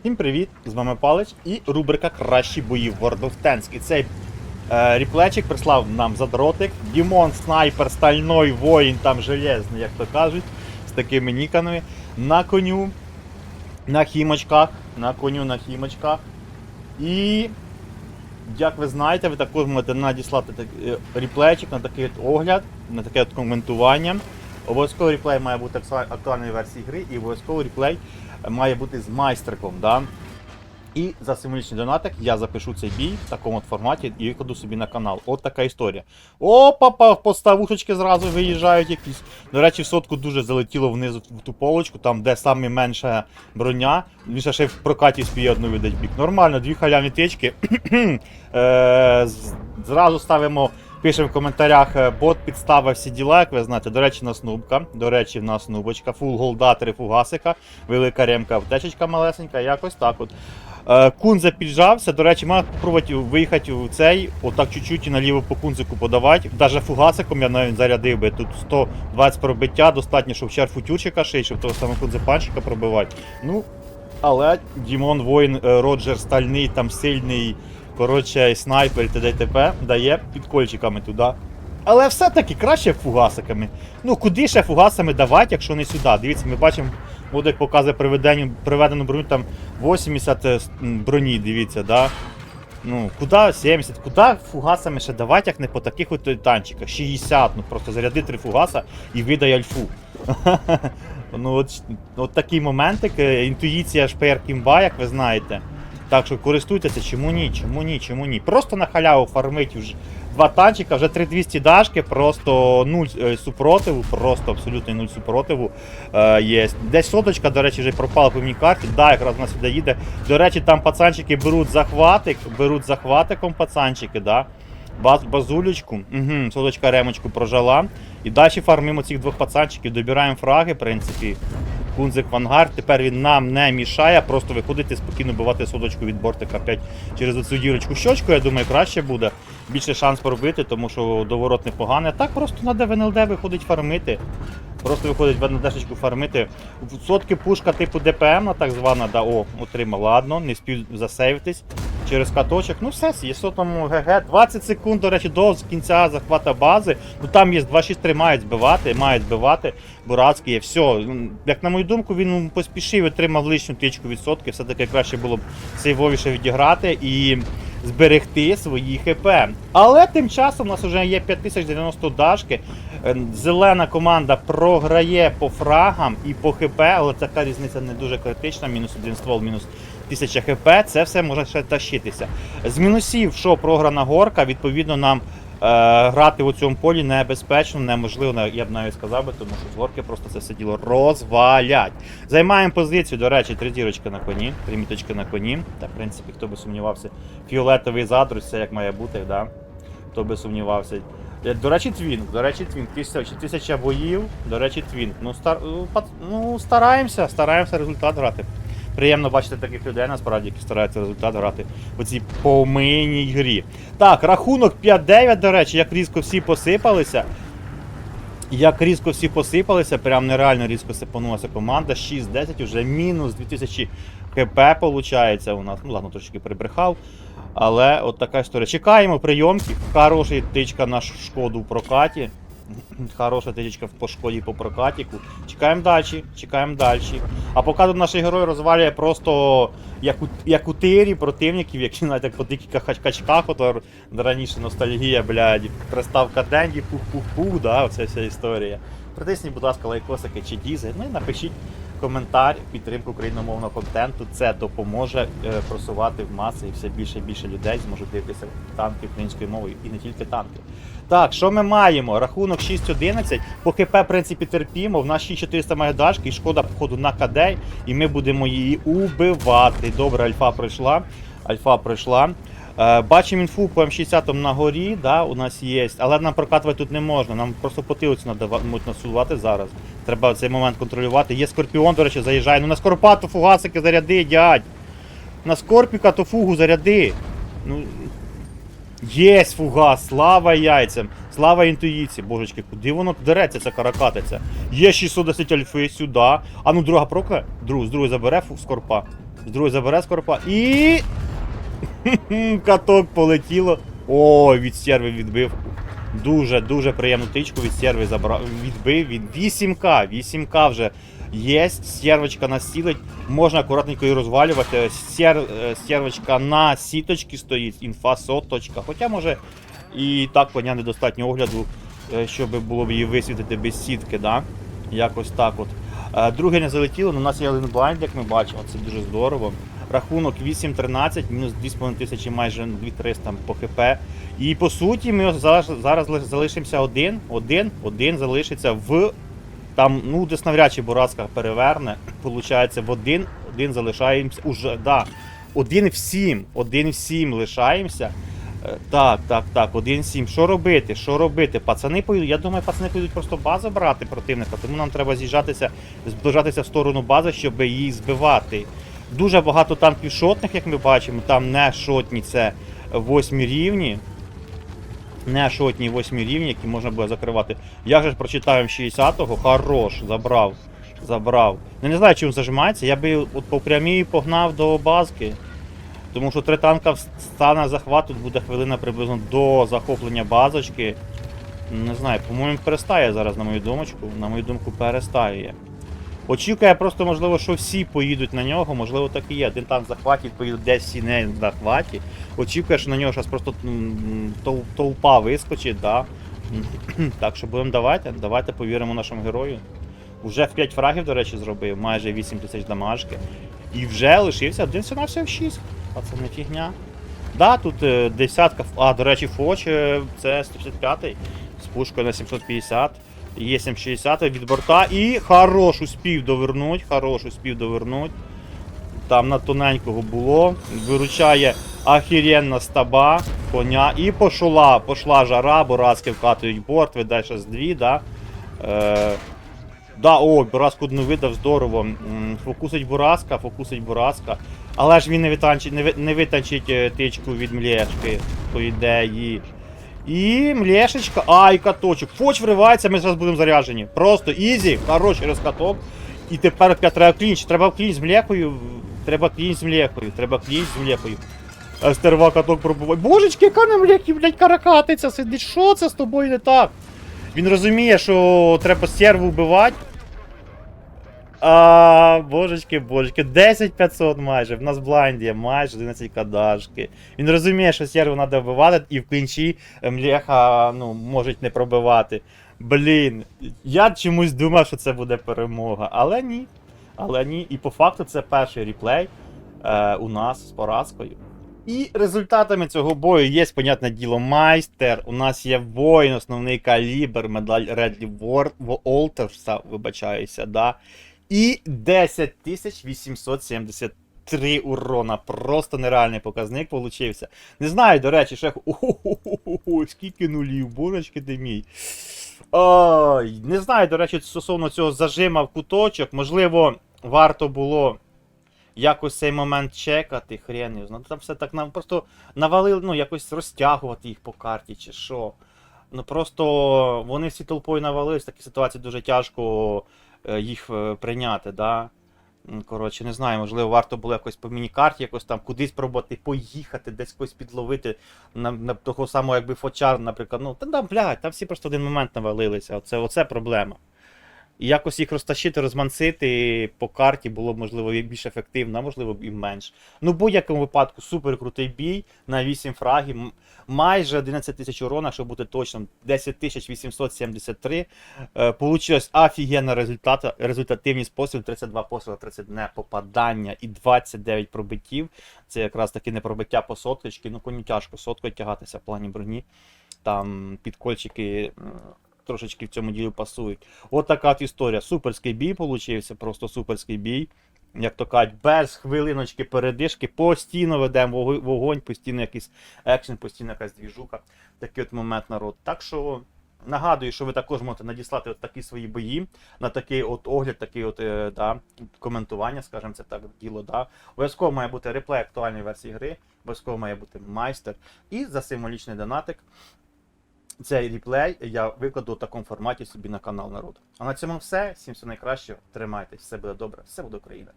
Всім привіт! З вами Палич і рубрика Кращі бої в World of Tanks. І цей е, ріплечик прислав нам задротик. Дімон, снайпер, стальной воїн, там железний, як то кажуть, з такими ніками. На коню, на хімочках, на коню на хімочках. І як ви знаєте, ви також можете надіслати так- е, ріплейчик на такий от огляд, на таке от коментування. Обов'язково ріплей має бути актуальної версії гри і обов'язково ріплей має бути з майстерком. Да? І за символічний донатик я запишу цей бій в такому от форматі і викладу собі на канал. От така історія. Опа, поставушечки зразу виїжджають якісь. До речі, в сотку дуже залетіло вниз в ту полочку, там де саме менша броня. Він ще ще в прокаті спіє одну видать бік. Нормально, дві халявні тички. Е, Зразу ставимо. Пишемо в коментарях е, бот підставив всі діла, як ви знаєте. До речі, на снубка. До речі, в нас снубочка, фул голда, три фугасика, велика ремка, аптечечка малесенька, якось так от. Е, Кунзе піджався. До речі, можна спробувати виїхати у цей, отак чуть-чуть і наліво по кунзику подавати. Даже фугасиком я навіть зарядив би. Тут 120 пробиття, достатньо, щоб чар футюрчика ший, щоб того самого кунзепанчика пробивати. Ну, але Дімон воїн е, Роджер стальний, там сильний, коротше, снайпер, т.д. т.п. дає підкольчиками туди. Але все-таки краще фугасиками. Ну, куди ще фугасами давати, якщо не сюди? Дивіться, ми бачимо, як показує приведену, броню, там 80 е, броні, дивіться, да? Ну, куди 70, куди фугасами ще давати, як не по таких от танчиках? 60, ну просто заряди три фугаса і видай альфу. ну, от, от такий моментик, е, інтуїція шпр кімба, як ви знаєте. Так що користуйтеся, чому ні, чому ні, чому ні. Просто на халяву фармить вже два танчика, вже 3200 дашки, просто нуль е, супротиву, просто абсолютно нуль супротиву е, є. Десь соточка, до речі, вже пропала по моїй карті. Да, якраз вона сюди їде. До речі, там пацанчики беруть захватик, беруть захватиком пацанчики, да. Баз, базулечку, угу, соточка ремочку прожала. І далі фармимо цих двох пацанчиків, добираємо фраги, в принципі. Кунзик в тепер він нам не мішає, просто виходити спокійно бивати судочку від бортика 5 через оцю дірочку щочку, я думаю, краще буде. Більше шанс пробити, тому що доворот непоганий. Так просто треба в виходить фармити. Просто виходить в НЛДшечку фармити. Сотки пушка типу ДПМ, так звана, да, о, отримав. Ладно, не спів засейвитись через каточок. Ну все, є сотому ГГ. 20 секунд, до речі, до кінця захвата бази. Ну там є 2-6-3 мають збивати, мають збивати. Бурацький. Все. Як на мою думку, він поспішив, отримав лишню тичку відсотки. Все-таки краще було б сейвовіше відіграти і зберегти свої ХП. Але тим часом у нас вже є 5090 дашки. Е, Зелена команда програє по фрагам і по ХП, але така різниця не дуже критична. Мінус один ствол, мінус 1000 хп. Це все може ще тащитися. З мінусів, що програна горка, відповідно, нам. Е, грати у цьому полі небезпечно, неможливо, я б навіть сказав би, тому що з горки просто це все діло розвалять. Займаємо позицію, до речі, три дірочки на коні, три міточки на коні. Та, в принципі, хто би сумнівався, фіолетовий задрус, все як має бути, да? хто би сумнівався. Е, До речі, твінк, до речі, твінк. Тисяча, тисяча боїв, до речі, твінк. Ну, стар, ну, ну, стараємося, стараємося результат грати. Приємно бачити таких людей, насправді, які стараються результат грати в цій помийній грі. Так, рахунок 5-9, до речі, як різко всі посипалися. Як різко всі посипалися, прям нереально різко сипанулася команда. 6-10, вже мінус 2000 КП виходить у нас. Ну ладно, трошки прибрехав. Але от така історія. Чекаємо прийомки. Хороша тичка на шкоду в прокаті. Хороша течечка по шкоді по прокатіку. Чекаємо далі, чекаємо далі. А поки тут наш герой розвалює просто як у, як у тирі противників, які навіть як по диких качках, от раніше ностальгія, блядь, приставка Денді, пух-пух-пух, да, оця вся історія. Притисніть, будь ласка, лайкосики чи дізи, ну і напишіть коментар, підтримку україномовного контенту. Це допоможе е, просувати в маси і все більше і більше людей зможуть дивитися танки українською мовою і не тільки танки. Так, що ми маємо? Рахунок 6-11. По ХП, в принципі, терпімо. В нас 6400 має дашки, і шкода, походу, на КД, і ми будемо її убивати. Добре, альфа пройшла. Альфа пройшла. Е, Бачимо інфу по М60 на горі, да, у нас є, але нам прокатувати тут не можна, нам просто потилицю надава- можуть насувати зараз. Треба цей момент контролювати. Є скорпіон, до речі, заїжджає. Ну на скорпату фугасики заряди, дядь. На скорпіка то фугу заряди. Ну, Єсть фугас, слава яйцям, слава інтуїції. Божечки, куди воно дереться, це каракатиця? Є 610 альфи сюди. А ну друга прока, друг, з другої забере скорпа. З другої забере скорпа. І. Каток полетіло. Ой, від серви відбив. Дуже, дуже приємну тичку від серви забрав. Відбив він. 8К, 8К вже є. Сервочка нас сілить. Можна акуратненько її розвалювати. Сер, е, сервочка на сіточці стоїть, інфа соточка. Хоча може і так коня недостатньо огляду, е, щоб було б її висвітити без сітки, да? Якось так от. Е, Друге не залетіло, але у нас є один блайнд, як ми бачимо, це дуже здорово. Рахунок 8-13, мінус 2,5 тисячі, майже 2300 по хп. І по суті, ми зараз, зараз залишимося один, один, один залишиться в. Там, ну, десь навряд чи Бурацька переверне. Получається, в один, один залишаємося. Уже, да. Один в сім, один в сім лишаємося. Е, Так, так, так, 1-7. Що робити? Що робити? Пацани поїдуть. Я думаю, пацани поїдуть просто базу брати противника, тому нам треба з'їжджатися, зближатися в сторону бази, щоб її збивати. Дуже багато танків шотних, як ми бачимо, там не шотні, це восьмі рівні. Не шотні восьмі рівні, які можна буде закривати. Я же прочитаю 60-го, хорош, забрав. Забрав. Ну не знаю, чим зажимається. Я би от по прямій погнав до базки. Тому що три танка стане захват, тут буде хвилина приблизно до захоплення базочки. Не знаю, по-моєму, перестає зараз, на мою думочку. На мою думку, перестає. Очікує просто, можливо, що всі поїдуть на нього, можливо, так і є. Один танк захватить, поїдуть десь всі не захваті. Очікує, що на нього зараз просто тол- толпа вискочить, да. Так що будемо давайте, давайте повіримо нашому герою. Уже в 5 фрагів, до речі, зробив, майже 8 тисяч дамажки. І вже лишився один всього в 6. А це не фігня. Да, тут е, десятка. А, до речі, Фоч е, це 155 з пушкою на 750. Є 760 від борта. І хорош успів довернуть. Хорош успів довернуть. Там на тоненького було. Виручає ахіренна стаба, коня. І пошла, пошла жара, боразки вкатують борт, видає ще з дві, да. Е, Да, о, Буразку одну видав здорово. Фокусить Бураска, фокусить Бураска. Але ж він не витанчить, не, витанчить е, тичку від млєшки, по ідеї. І млешечка. Ай, каточок. Фоч вривається, ми зараз будемо заряджені. Просто ізі, Хороший розкаток. І тепер треба клінч. Треба клінч з млекою. Треба клінч з млекою. Треба клінч з млекою. Стерва каток пробуває. Божечки, яка на млекі, блядь, каракатиця сидить. Що це з тобою не так? Він розуміє, що треба стерву вбивати. А, божечки, божечки, 10 500 майже. В нас блайнд є майже 11 кадашки. Він розуміє, що серву треба вбивати, і в клінчі млеха ну, можуть не пробивати. Блін, я чомусь думав, що це буде перемога, але ні. Але ні. І по факту це перший реплей е, у нас з поразкою. І результатами цього бою є, понятне діло, майстер. У нас є воїн, основний калібр, медаль Редлі Волтерса, вибачаюся, да. І 10873 урона. Просто нереальний показник получився. Не знаю, до речі, ще. Ого, скільки нулів, божечки ти мій. Ой, не знаю, до речі, стосовно цього зажима в куточок. Можливо, варто було якось цей момент чекати, хрен його. Ну, Там все так нам просто навалили, ну, якось розтягувати їх по карті чи що. Ну просто вони всі толпою навалились, в такій ситуації дуже тяжко їх е, прийняти, да. Коротше, не знаю, можливо, варто було якось по міні-карті якось там кудись пробувати поїхати, десь когось підловити на, на того самого, якби фочар, наприклад. Ну, та да, блядь, там всі просто в один момент навалилися. Оце, оце проблема. І якось їх розтащити, розмансити по карті було б, можливо, більш ефективно, а можливо і менш. Ну, в будь-якому випадку супер крутий бій на 8 фрагів. Майже 11 тисяч урона, щоб бути точним, 10 тисяч 873. Е, Получилось офігенна результат, результативність пострілів, 32 постріли, 31 попадання і 29 пробиттів. Це якраз таки не пробиття по соточки. Ну, коні тяжко соткою тягатися в плані броні. Там підкольчики трошечки в цьому ділі пасують. От така от історія. Суперський бій получився, просто суперський бій. Як то кажуть, без хвилиночки передишки, постійно ведемо вогонь, постійно якийсь екшен, постійно якась двіжука. Такий от момент народ. Так що нагадую, що ви також можете надіслати от такі свої бої, на такий от огляд, такий от е, да, коментування, скажімо, це так діло. Да. Обов'язково має бути реплей актуальної версії гри, обов'язково має бути майстер. І за символічний донатик цей реплей я викладу в такому форматі собі на канал народ. А на цьому все. Всім все найкраще. Тримайтесь, все буде добре, все буде Україна.